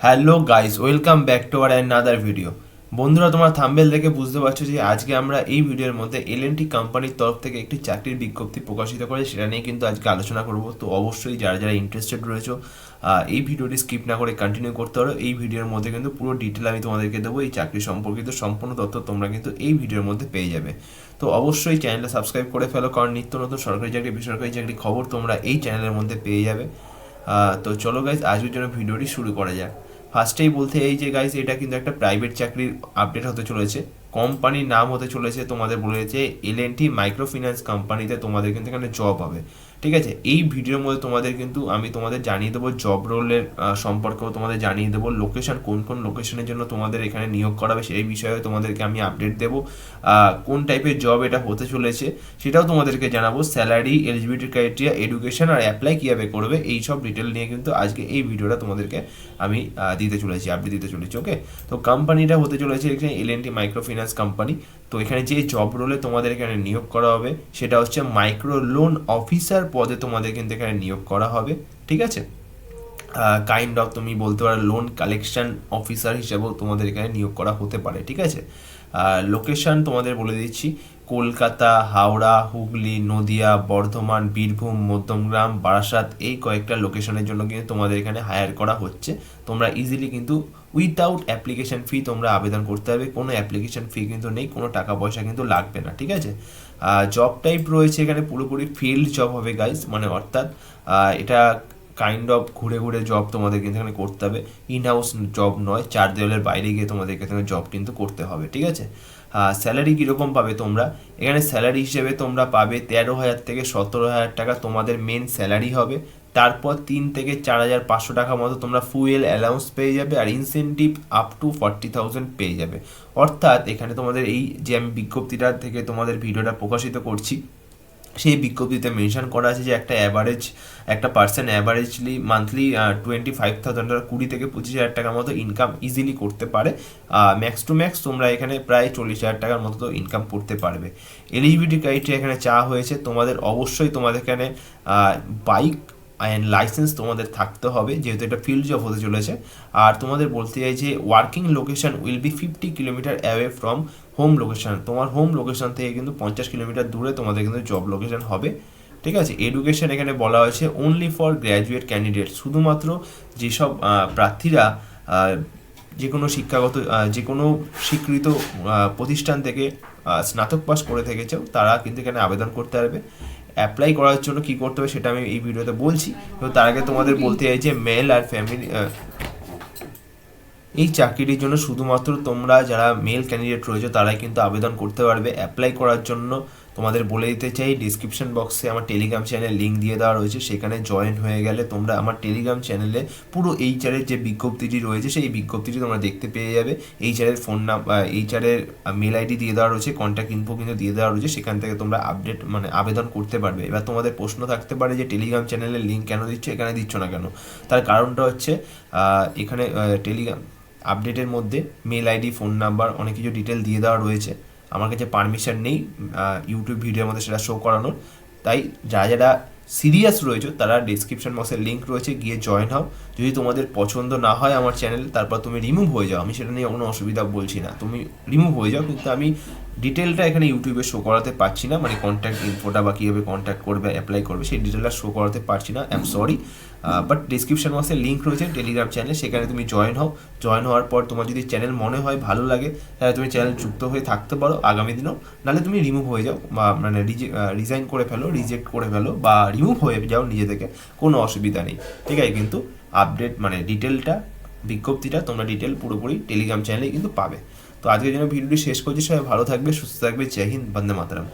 Hello guys, welcome back to R another video. বন্ধুরা, তোমরা thumbnail দেখে বুঝতে পারছ যে আজকে আমরা এই ভিডিওর মধ্যে এলএনটি কোম্পানির তরফ থেকে একটি চাকরির বিজ্ঞপ্তি প্রকাশিত করে সেটা নিয়ে কিন্তু আজকে আলোচনা করব। তো অবশ্যই যারা যারা ইন্টারেস্টেড রয়েছে এই ভিডিওটি স্কিপ না করে কন্টিনিউ করতে পারো। এই ভিডিওর মধ্যে কিন্তু পুরো ডিটেল আমি তোমাদেরকে দেবো। এই চাকরি সম্পর্কিত সম্পূর্ণ তথ্য তোমরা কিন্তু এই ভিডিওর মধ্যে পেয়ে যাবে। তো অবশ্যই চ্যানেলটা সাবস্ক্রাইব করে ফেলো, কারণ নিত্য নতুন সরকারি চাকরি, বেসরকারি চাকরি খবর তোমরা এই চ্যানেলের মধ্যে পেয়ে যাবে। তো চলো গাইজ আজকের জন্য ভিডিওটি শুরু করা যাক। ফার্স্টেই বলতে এই যে গাইস এটা কিন্তু একটা প্রাইভেট চাকরির আপডেট হতে চলেছে। কোম্পানির নাম হতে চলেছে তোমাদের বলেছে L N T micro finance কোম্পানিতে তোমাদের কিন্তু এখানে জব হবে। ঠিক আছে? এই ভিডিওর মধ্যে তোমাদের কিন্তু আমি তোমাদের জানিয়ে দেবো জব রোলের সম্পর্কেও তোমাদের জানিয়ে দেবো লোকেশন কোন কোন লোকেশনের জন্য তোমাদের এখানে নিয়োগ করাবে সেই বিষয়ে তোমাদেরকে আমি আপডেট দেবো। কোন টাইপের জব এটা হতে চলেছে সেটাও তোমাদেরকে জানাব। স্যালারি এলিজিবিলিটি ক্রাইটেরিয়া এডুকেশন আর অ্যাপ্লাই কীভাবে করবে এই সব ডিটেল নিয়ে কিন্তু আজকে এই ভিডিওটা তোমাদেরকে আমি দিতে চলেছি আপডেট দিতে চলেছি ওকে তো কোম্পানিটা হতে চলেছে এখানে L N T micro finance company তো এখানে যে জব রোলে তোমাদের এখানে নিয়োগ করা হবে সেটা হচ্ছে মাইক্রো লোন অফিসার পদে তোমাদের কিন্তু এখানে নিয়োগ করা হবে, ঠিক আছে? কাইন্ড অফ তুমি বলতে পারো লোন কালেকশন অফিসার হিসেবেও তোমাদের এখানে নিয়োগ করা হতে পারে, ঠিক আছে? লোকেশন তোমাদের বলে দিচ্ছি, কলকাতা, হাওড়া, হুগলি, নদিয়া, বর্ধমান, বীরভূম, মধ্যমগ্রাম, বারাসাত, এই কয়েকটা লোকেশনের জন্য কিন্তু তোমাদের এখানে হায়ার করা হচ্ছে। তোমরা ইজিলি কিন্তু উইথাউট অ্যাপ্লিকেশন ফি তোমরা আবেদন করতে হবে কোনো অ্যাপ্লিকেশন ফি কিন্তু নেই, কোনো টাকা পয়সা কিন্তু লাগবে না, ঠিক আছে? জব টাইপ রয়েছে এখানে পুরোপুরি ফিল্ড জব হবে গাইজ মানে অর্থাৎ এটা কাইন্ড অফ ঘুরে ঘুরে জব তোমাদের কিন্তু এখানে করতে হবে। ইন হাউস জব নয়, চার দেওয়ালের বাইরে গিয়ে তোমাদেরকে এখানে জব কিন্তু করতে হবে, ঠিক আছে? স্যালারি কীরকম পাবে তোমরা? এখানে স্যালারি হিসেবে তোমরা পাবে তেরো হাজার থেকে সতেরো হাজার টাকা তোমাদের মেন স্যালারি হবে। তারপর তিন থেকে চার হাজার পাঁচশো টাকা মতো তোমরা ফুয়েল অ্যালাউন্স পেয়ে যাবে আর incentive up to forty thousand পেয়ে যাবে। অর্থাৎ এখানে তোমাদের এই যে আমি বিজ্ঞপ্তিটা থেকে তোমাদের ভিডিওটা প্রকাশিত করছি, সেই বিজ্ঞপ্তিতে মেনশন করা আছে যে একটা অ্যাভারেজ একটা person averagely monthly twenty five thousand কুড়ি থেকে পঁচিশ হাজার টাকার মতো ইনকাম ইজিলি করতে পারে। ম্যাক্স টু ম্যাক্স তোমরা এখানে প্রায় চল্লিশ হাজার টাকার মতো তো ইনকাম করতে পারবে। এলিজিবিলিটি ক্রাইটেরিয়া এখানে চা হয়েছে। তোমাদের অবশ্যই তোমাদের এখানে বাইক অ্যান্ড লাইসেন্স তোমাদের থাকতে হবে, যেহেতু এটা ফিল্ড জব হতে চলেছে। আর তোমাদের বলতে চাই যে working location will be fifty kilometre away from home location তোমার হোম লোকেশন থেকে কিন্তু পঞ্চাশ কিলোমিটার দূরে তোমাদের কিন্তু জব লোকেশন হবে। ঠিক আছে? এডুকেশন এখানে বলা হয়েছে অনলি ফর গ্র্যাজুয়েট ক্যান্ডিডেট শুধুমাত্র যেসব প্রার্থীরা যে কোনো শিক্ষাগত যে কোনো স্বীকৃত প্রতিষ্ঠান থেকে স্নাতক পাস করে থেকেছেও, তারা কিন্তু এখানে আবেদন করতে পারবে। অ্যাপ্লাই করার জন্য কি করতে হবে সেটা আমি এই ভিডিওতে বলছি। তো তার আগে তোমাদের বলতে চাই যে মেল আর ফ্যামিলি এই চাকরিটির জন্য শুধুমাত্র তোমরা যারা মেল ক্যান্ডিডেট রয়েছে তারাই কিন্তু আবেদন করতে পারবে অ্যাপ্লাই করার জন্য। তোমাদের বলে দিতে চাই ডিসক্রিপশন বক্সে আমার টেলিগ্রাম চ্যানেল লিঙ্ক দিয়ে দেওয়া রয়েছে, সেখানে জয়েন হয়ে গেলে তোমরা আমার টেলিগ্রাম চ্যানেলে পুরো এইচআরের যে বিজ্ঞপ্তিটি রয়েছে, সেই বিজ্ঞপ্তিটি তোমরা দেখতে পেয়ে যাবে। এইচআরের ফোন নাম্বার এইচআরের মেল আইডি দিয়ে দেওয়া রয়েছে কন্ট্যাক্ট ইনফো কিন্তু দিয়ে দেওয়া রয়েছে, সেখান থেকে তোমরা আপডেট মানে আবেদন করতে পারবে। এবার তোমাদের প্রশ্ন থাকতে পারে যে টেলিগ্রাম চ্যানেলের লিঙ্ক কেন দিচ্ছ, এখানে দিচ্ছ না কেন? তার কারণটা হচ্ছে এখানে টেলিগ্রাম আপডেটের মধ্যে মেল আইডি ফোন নাম্বার অনেক কিছু ডিটেল দিয়ে দেওয়া রয়েছে। আমার কাছে পারমিশন নেই ইউটিউব ভিডিওর মধ্যে সেটা শো করানোর। তাই যারা যারা সিরিয়াস রয়েছে, তারা ডিসক্রিপশন বক্সের লিঙ্ক রয়েছে, গিয়ে জয়েন হও। যদি তোমাদের পছন্দ না হয় আমার চ্যানেল তারপর তুমি রিমুভ হয়ে যাও। আমি সেটা নিয়ে কোনো অসুবিধা বলছি না। তুমি রিমুভ হয়ে যাও, কিন্তু আমি ডিটেলটা এখানে ইউটিউবে শো করাতে পারছি না। মানে কন্ট্যাক্ট ইনফোটা বা কীভাবে কন্ট্যাক্ট করবে অ্যাপ্লাই করবে, সেই ডিটেলটা শো করাতে পারছি না। I am sorry but description বক্সে লিঙ্ক রয়েছে টেলিগ্রাম চ্যানেলে সেখানে তুমি জয়েন হও। জয়েন হওয়ার পর তোমার যদি চ্যানেল মনে হয় ভালো লাগে, তাহলে তুমি চ্যানেল যুক্ত হয়ে থাকতে পারো আগামী দিনেও। নাহলে তুমি রিমুভ হয়ে যাও বা মানে রিজাইন করে ফেলো রিজেক্ট করে ফেলো বা রিমুভ হয়ে যাও নিজে থেকে। কোনো অসুবিধা নেই। ঠিক আছে, কিন্তু আপডেট মানে ডিটেলটা বিজ্ঞপ্তিটা তোমরা ডিটেল পুরোপুরি টেলিগ্রাম চ্যানেলে কিন্তু পাবে। তো আজকের জন্য ভিডিওটি শেষ করছি। সবাই ভালো থাকবে, সুস্থ থাকবে। জয় হিন্দ, বন্দে মাতারাম।